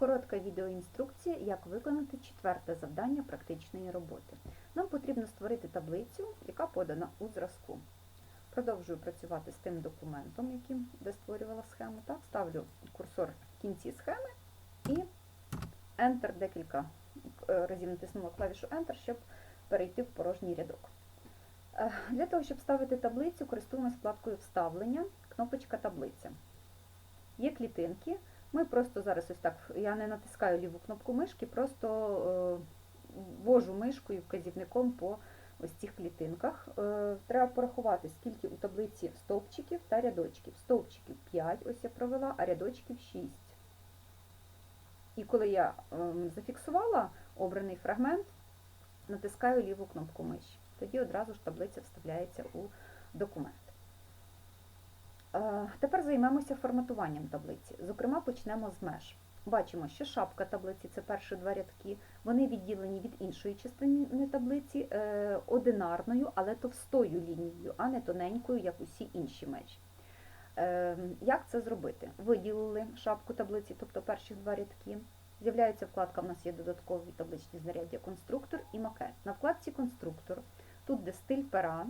Коротка відеоінструкція, як виконати четверте завдання практичної роботи. Нам потрібно створити таблицю, яка подана у зразку. Продовжую працювати з тим документом, яким де створювала схему. Так, ставлю курсор в кінці схеми і Enter декілька е, разів натиснула клавішу Enter, щоб перейти в порожній рядок. Е, Для того, щоб ставити таблицю, користуємося вкладкою Вставлення, кнопочка Таблиця. Є клітинки. Ми просто зараз ось так, я не натискаю ліву кнопку мишки, просто е, ввожу мишкою вказівником по ось цих клітинках. Е, треба порахувати, скільки у таблиці стовпчиків та рядочків. Стовпчиків 5, ось я провела, а рядочків 6. І коли я е, зафіксувала обраний фрагмент, натискаю ліву кнопку миші. Тоді одразу ж таблиця вставляється у документ. Е, Тепер займемося форматуванням таблиці. Зокрема, почнемо з меж. Бачимо, що шапка таблиці це перші два рядки. Вони відділені від іншої частини таблиці е, одинарною, але товстою лінією, а не тоненькою, як усі інші межі. Е, Як це зробити? Виділили шапку таблиці, тобто перші два рядки. З'являється вкладка, у нас є додаткові табличні знаряддя конструктор і макет. На вкладці конструктор, тут де стиль пера,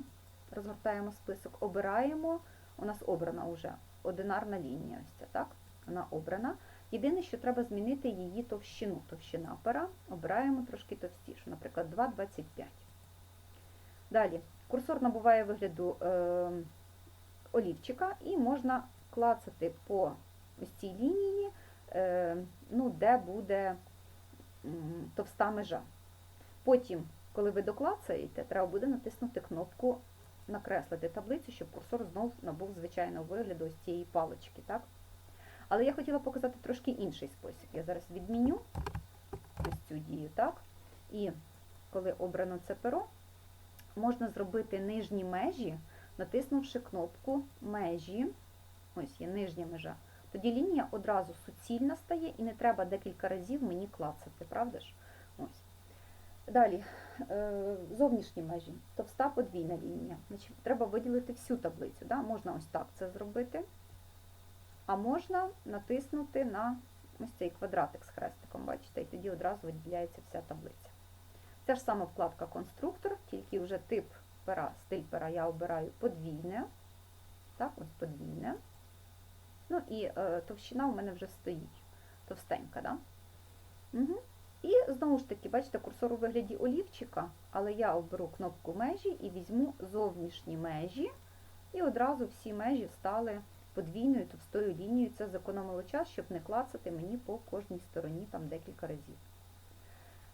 розгортаємо список, обираємо. У нас обрана вже одинарна лінія. Ось ця, так? Вона обрана. Єдине, що треба змінити її товщину. Товщина пера обираємо трошки товстішу, наприклад, 2,25. Далі, курсор набуває вигляду е, олівчика і можна клацати по ось цій лінії, е, ну, де буде товста межа. Потім, коли ви доклацаєте, треба буде натиснути кнопку накреслити таблицю, щоб курсор знов набув звичайного вигляду ось цієї палички. Так? Але я хотіла показати трошки інший спосіб. Я зараз відміню ось цю дію, так? І коли обрано це перо, можна зробити нижні межі, натиснувши кнопку межі. Ось є нижня межа. Тоді лінія одразу суцільна стає і не треба декілька разів мені клацати, правда ж? Ось. Далі, е, зовнішні межі, товста подвійна лінія. Значить, Треба виділити всю таблицю. Да? Можна ось так це зробити, а можна натиснути на ось цей квадратик з хрестиком, бачите, і тоді одразу виділяється вся таблиця. Це ж сама вкладка конструктор, тільки вже тип пера, стиль пера я обираю подвійне. Так, ось подвійне. Ну і е, товщина у мене вже стоїть, товстенька. Да? Угу. І знову ж таки, бачите, курсор у вигляді олівчика, але я оберу кнопку межі і візьму зовнішні межі, і одразу всі межі стали подвійною товстою лінією. Це зекономило час, щоб не клацати мені по кожній стороні там декілька разів.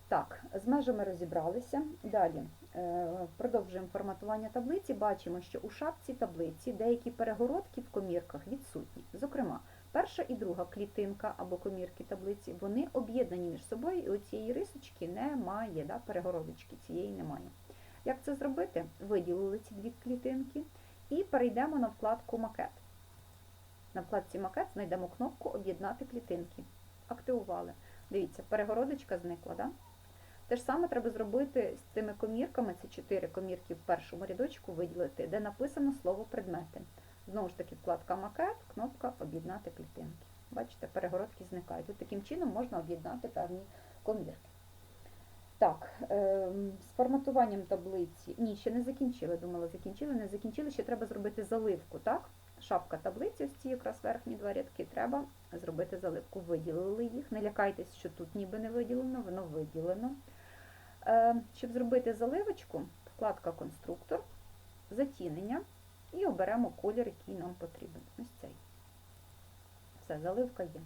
Так, з межами розібралися. Далі е, продовжуємо форматування таблиці. Бачимо, що у шапці таблиці деякі перегородки в комірках відсутні. Зокрема, перша і друга клітинка або комірки таблиці, вони об'єднані між собою, і оцієї рисочки немає, да, перегородочки цієї немає. Як це зробити? Виділили ці дві клітинки і перейдемо на вкладку Макет. На вкладці Макет знайдемо кнопку Об'єднати клітинки. Активували. Дивіться, перегородочка зникла. Да? Те ж саме треба зробити з цими комірками, це чотири комірки в першому рядочку виділити, де написано слово предмети. Знову ж таки, вкладка Макет, кнопка Об'єднати клітинки. Бачите, перегородки зникають. От таким чином можна об'єднати певні комірки. Так, е, з форматуванням таблиці. Ні, ще не закінчили. Думала, закінчили, не закінчили. Ще треба зробити заливку. так? Шапка таблиці, ось ці якраз верхні два рядки, треба зробити заливку. Виділили їх. Не лякайтесь, що тут ніби не виділено, воно виділено. Е, щоб зробити заливочку, вкладка конструктор, затінення і оберемо колір, який нам потрібен. Ось цей. Все, заливка є.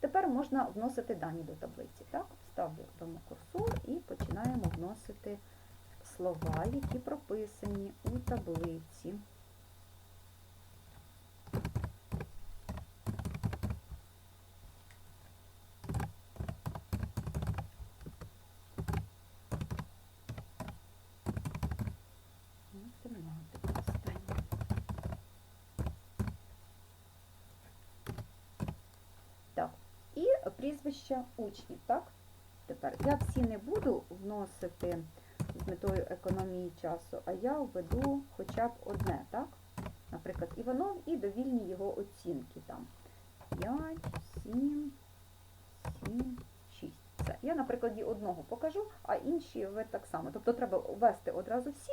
Тепер можна вносити дані до таблиці. Так? Ставимо курсор і починаємо вносити слова, які прописані у таблиці. Математика остання. Так, і прізвища учнів, так? Тепер я всі не буду вносити з метою економії часу, а я введу хоча б одне, так? Наприклад, Іванов і довільні його оцінки там. 5, 7, 7, на прикладі одного покажу, а інші ви так само. Тобто треба ввести одразу всі,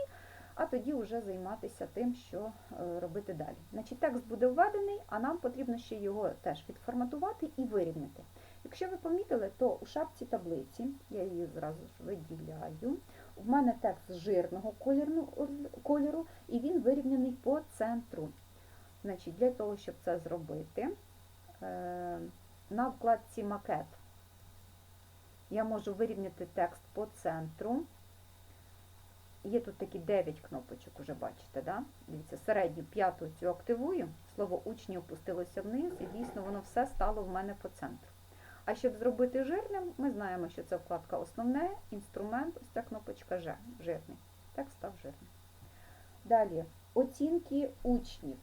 а тоді вже займатися тим, що е, робити далі. Значить, текст буде введений, а нам потрібно ще його теж відформатувати і вирівняти. Якщо ви помітили, то у шапці таблиці, я її зразу ж виділяю, в мене текст жирного кольору, і він вирівняний по центру. Значить, для того, щоб це зробити, е, на вкладці макет я можу вирівняти текст по центру. Є тут такі 9 кнопочок, уже бачите, да? Дивіться, середню п'яту цю активую, слово учні опустилося вниз, і дійсно воно все стало в мене по центру. А щоб зробити жирним, ми знаємо, що це вкладка основне, інструмент, ось ця кнопочка Ж, жирний. Текст став жирним. Далі, оцінки учнів.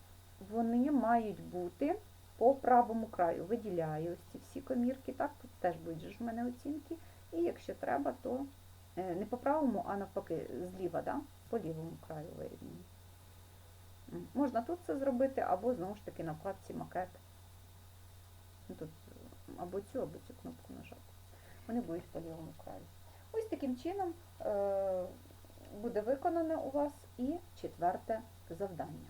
Вони мають бути по правому краю. Виділяю ось ці всі комірки, так, тут теж будуть ж в мене оцінки. І якщо треба, то е, не по правому, а навпаки, зліва, да? по лівому краю вирівняно. М, Можна тут це зробити, або знову ж таки на вкладці макет. Або цю, або цю кнопку нажати. Вони будуть по лівому краю. Ось таким чином е, буде виконане у вас і четверте завдання.